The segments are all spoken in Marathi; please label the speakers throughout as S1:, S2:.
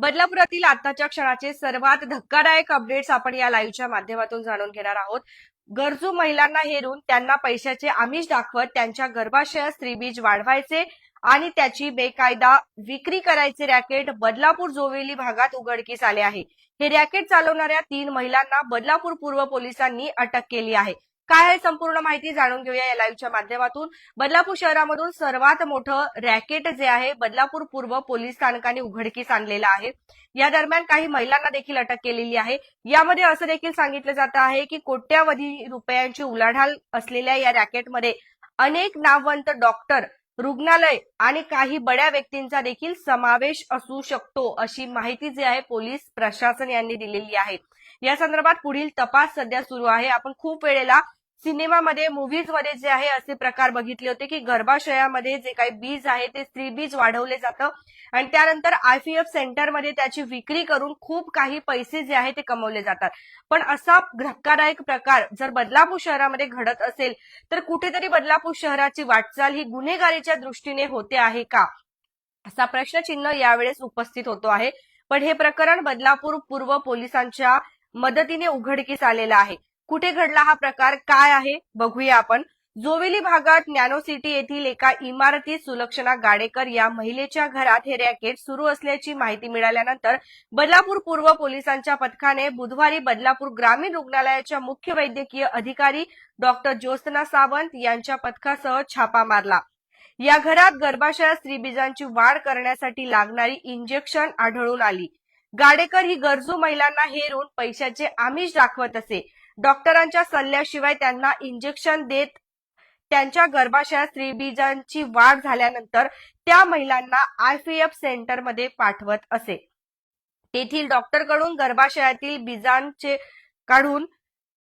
S1: बदलापुरातील आताच्या क्षणाचे सर्वात धक्कादायक अपडेट्स आपण या लाईव्हच्या माध्यमातून जाणून घेणार आहोत. गरजू महिलांना हेरून त्यांना पैशाचे आमिष दाखवत त्यांच्या गर्भाशयात स्त्रीबीज वाढवायचे आणि त्याची बेकायदा विक्री करायचे रॅकेट बदलापूर जोवेली भागात उघडकीस आले आहे. हे रॅकेट चालवणाऱ्या तीन महिलांना बदलापूर पूर्व पोलिसांनी अटक केली आहे. काय आहे संपूर्ण माहिती जाणून घेऊया या लाईव्हच्या माध्यमातून. बदलापूर शहरामधून सर्वात मोठं रॅकेट जे आहे बदलापूर पूर्व पोलीस स्थानकाने उघडकीस आणलेलं आहे. या दरम्यान काही महिलांना देखील अटक केलेली आहे. यामध्ये असं देखील सांगितलं जात आहे की कोट्यावधी रुपयांची उलाढाल असलेल्या या रॅकेटमध्ये अनेक नामवंत डॉक्टर रुग्णालय आणि काही बड्या व्यक्तींचा देखील समावेश असू शकतो अशी माहिती जी आहे पोलीस प्रशासन यांनी दिलेली आहे. या संदर्भात पुढील तपास सध्या सुरू आहे. आपण खूप वेळेला सिनेमामध्ये मुव्हीजमध्ये जे आहे असे प्रकार बघितले होते की गर्भाशयामध्ये जे काही बीज आहे ते स्त्री बीज वाढवले जातं. आणि त्यानंतर आयफीएफ सेंटरमध्ये त्याची विक्री करून खूप काही पैसे जे आहे ते कमवले जातात. पण असा धक्कादायक प्रकार जर बदलापूर शहरामध्ये घडत असेल तर कुठेतरी बदलापूर शहराची वाटचाल ही गुन्हेगारीच्या दृष्टीने होते आहे का? असा प्रश्नचिन्ह यावेळेस उपस्थित होतो आहे. पण हे प्रकरण बदलापूर पूर्व पोलिसांच्या मदतीने उघडकीस आलेलं आहे. कुठे घडला हा प्रकार काय आहे बघूया आपण. जोवेली भागात नॅनो सिटी येथील एका इमारतीत सुलक्षणा गाडेकर या महिलेच्या घरात हे रॅकेट सुरू असल्याची माहिती मिळाल्यानंतर बदलापूर पूर्व पोलिसांच्या पथकाने बुधवारी बदलापूर ग्रामीण रुग्णालयाच्या मुख्य वैद्यकीय अधिकारी डॉक्टर ज्योत्सना सावंत यांच्या पथकासह छापा मारला. या घरात गर्भाशयात स्त्रीबीजांची वाढ करण्यासाठी लागणारी इंजेक्शन आढळून आली. गाडेकर ही गरजू महिलांना हेरून पैशाचे आमिष दाखवत असे. डॉक्टरांच्या सल्ल्याशिवाय त्यांना इंजेक्शन देत त्यांच्या गर्भाशयात स्त्रीबीजांची वाढ झाल्यानंतर त्या महिलांना आयफीएफ सेंटरमध्ये पाठवत असे. तेथील डॉक्टरकडून गर्भाशयातील बीजांचे काढून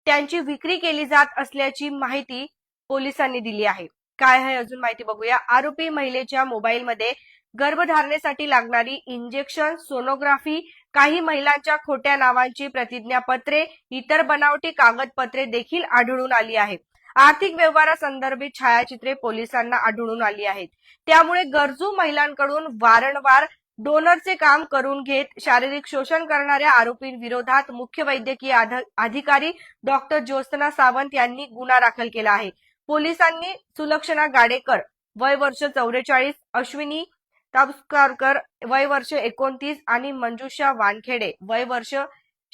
S1: त्यांची विक्री केली जात असल्याची माहिती पोलिसांनी दिली आहे. काय आहे अजून माहिती बघूया. आरोपी महिलेच्या मोबाईलमध्ये गर्भधारणेसाठी लागणारी इंजेक्शन सोनोग्राफी काही महिलांच्या खोट्या नावांची प्रतिज्ञापत्रे इतर बनावटी कागदपत्रे देखील आढळून आली आहेत. आर्थिक व्यवहारासंदर्भित छायाचित्रे पोलिसांना आढळून आली आहेत. त्यामुळे गरजू महिलांकडून वारंवार डोनरचे काम करून घेत शारीरिक शोषण करणाऱ्या आरोपींविरोधात मुख्य वैद्यकीय अधिकारी डॉक्टर ज्योत्सना सावंत यांनी गुन्हा दाखल केला आहे. पोलिसांनी सुलक्षणा गाडेकर वय वर्ष चौवेचाळीस अश्विनी ताबस्कारकर वय वर्ष एकोणतीस आणि मंजुषा वानखेडे वय वर्ष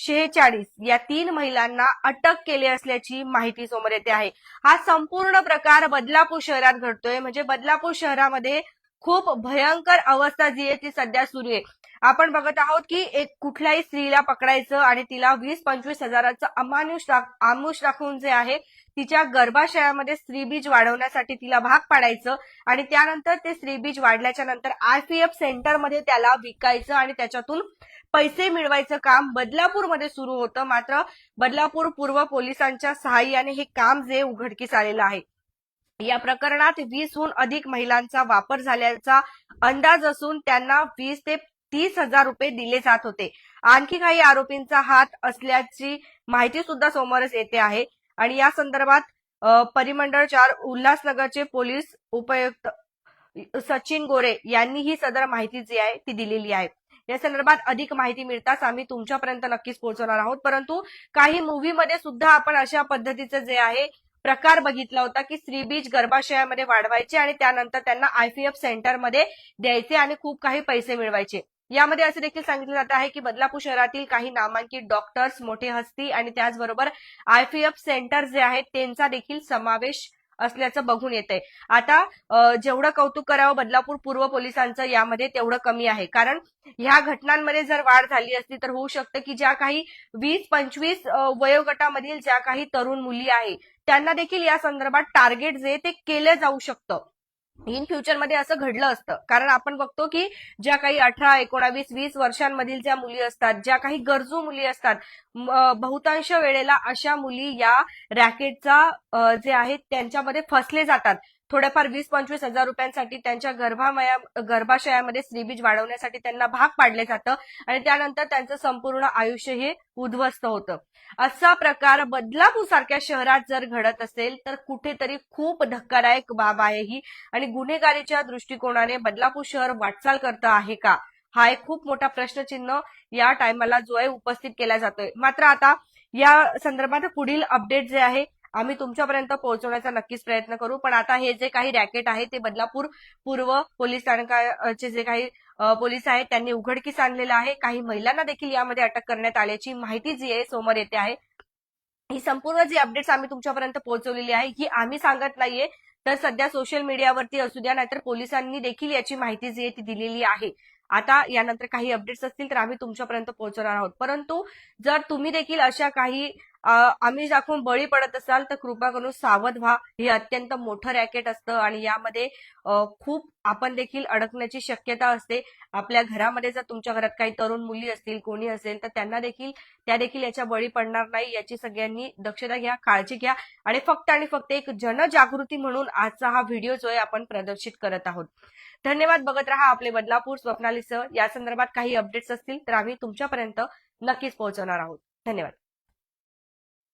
S1: शेहेचाळीस. या तीन महिलांना अटक केली असल्याची माहिती समोर येते आहे. हा संपूर्ण प्रकार बदलापूर शहरात घडतोय. म्हणजे बदलापूर शहरामध्ये खूप भयंकर अवस्था जी आहे ती सध्या सुरू आहे. आपण बघत आहोत की एक कुठल्याही स्त्रीला पकडायचं आणि तिला वीस पंचवीस हजाराचं अमानुष राख आमुष राखून जे आहे तिच्या गर्भाशयामध्ये स्त्रीबीज वाढवण्यासाठी तिला भाग पाडायचं आणि त्यानंतर ते स्त्रीबीज वाढल्याच्या नंतर आरपीएफ सेंटरमध्ये त्याला विकायचं आणि त्याच्यातून पैसे मिळवायचं काम बदलापूरमध्ये सुरू होतं. मात्र बदलापूर पूर्व पोलिसांच्या सहाय्याने हे काम जे उघडकीस आलेलं आहे. या प्रकरणात वीसहून अधिक महिलांचा वापर झाल्याचा अंदाज असून त्यांना वीस ते तीस हजार रुपये दिले जात होते. आणखी काही आरोपींचा हात असल्याची माहिती सुद्धा समोरच येते आहे. आणि या संदर्भात परिमंडळ चार उल्हासनगरचे पोलीस उपायुक्त सचिन गोरे यांनी ही सदर माहिती जी आहे ती दिलेली आहे. या संदर्भात अधिक माहिती मिळताच आम्ही तुमच्यापर्यंत नक्कीच पोहोचवणार आहोत. परंतु काही मूवीमध्ये सुद्धा आपण अशा पद्धतीचं जे आहे प्रकार बघितला होता की स्त्रीबीज गर्भाशयामध्ये वाढवायचे आणि त्यानंतर त्यांना आयपीएफ सेंटरमध्ये द्यायचे आणि खूप काही पैसे मिळवायचे. यामध्ये असे देखील सांगितलं जात आहे की बदलापूर शहरातील काही नामांकित डॉक्टर्स मोठे हस्ती आणि त्याचबरोबर आयपीएफ सेंटर जे आहेत त्यांचा देखील समावेश असल्याचं बघून येतंय. आता जेवढं कौतुक करावं बदलापूर पूर्व पोलिसांचं यामध्ये तेवढं कमी आहे. कारण ह्या घटनांमध्ये जर वाढ झाली असती तर होऊ शकतं की ज्या काही वीस पंचवीस वयोगटामधील ज्या काही तरुण मुली आहे त्यांना देखील या संदर्भात टार्गेट जे ते केलं जाऊ शकतं. इन फ्युचरमध्ये असं घडलं असतं. कारण आपण बघतो की ज्या काही अठरा एकोणावीस वीस वर्षांमधील ज्या मुली असतात ज्या काही गरजू मुली असतात बहुतांश वेळेला अशा मुली या रॅकेटचा जे आहे त्यांच्यामध्ये फसले जातात. थोड्याफार वीस पंचवीस हजार रुपयांसाठी त्यांच्या गर्भामया गर्भाशयामध्ये स्त्रीबीज वाढवण्यासाठी त्यांना भाग पाडले जातं आणि त्यानंतर त्यांचं संपूर्ण आयुष्य हे उद्ध्वस्त होतं. असा प्रकार बदलापूर सारख्या शहरात जर घडत असेल तर कुठेतरी खूप धक्कादायक बाब आहे ही. आणि गुन्हेगारीच्या दृष्टिकोनाने बदलापूर शहर वाटचाल करतं आहे का? हा एक खूप मोठा प्रश्नचिन्ह या टायमाला जो आहे उपस्थित केला जातोय. मात्र आता या संदर्भात पुढील अपडेट जे आहे आम्ही तुमच्यापर्यंत पोहोचवण्याचा नक्कीच प्रयत्न करू. पण आता हे जे काही रॅकेट आहे ते बदलापूर पूर्व पोलीस स्थानकाचे जे काही पोलीस आहेत त्यांनी उघडकीस आणलेलं आहे. काही महिलांना देखील यामध्ये अटक करण्यात आल्याची माहिती जी आहे समोर येते आहे. ही संपूर्ण जी अपडेट्स आम्ही तुमच्यापर्यंत पोहोचवलेली आहे ही आम्ही सांगत नाहीये. तर सध्या सोशल मीडियावरती असू द्या नाहीतर पोलिसांनी देखील याची माहिती जी आहे ती दिलेली आहे. आता यानंतर काही अपडेट्स असतील तर आम्ही तुमच्यापर्यंत पोहोचवणार आहोत. परंतु जर तुम्ही देखील अशा काही आम्ही जाखून बळी पडत असाल तर कृपा करून सावध व्हा. हे अत्यंत मोठं रॅकेट असतं आणि यामध्ये खूप आपण देखील अडकण्याची शक्यता असते. आपल्या घरामध्ये जर तुमच्या घरात काही तरुण मुली असतील कोणी असेल तर त्यांना देखील त्या देखील याच्या बळी पडणार नाही. याची सगळ्यांनी दक्षता घ्या काळजी घ्या आणि फक्त आणि फक्त एक जनजागृती म्हणून आजचा हा व्हिडिओ जो आहे आपण प्रदर्शित करत आहोत. धन्यवाद. बघत रहा आपले बदलापूर स्वप्नालीसह या संदर्भात काही अपडेट्स असतील तर आम्ही तुमच्यापर्यंत नक्कीच पोहोचवणार आहोत. धन्यवाद.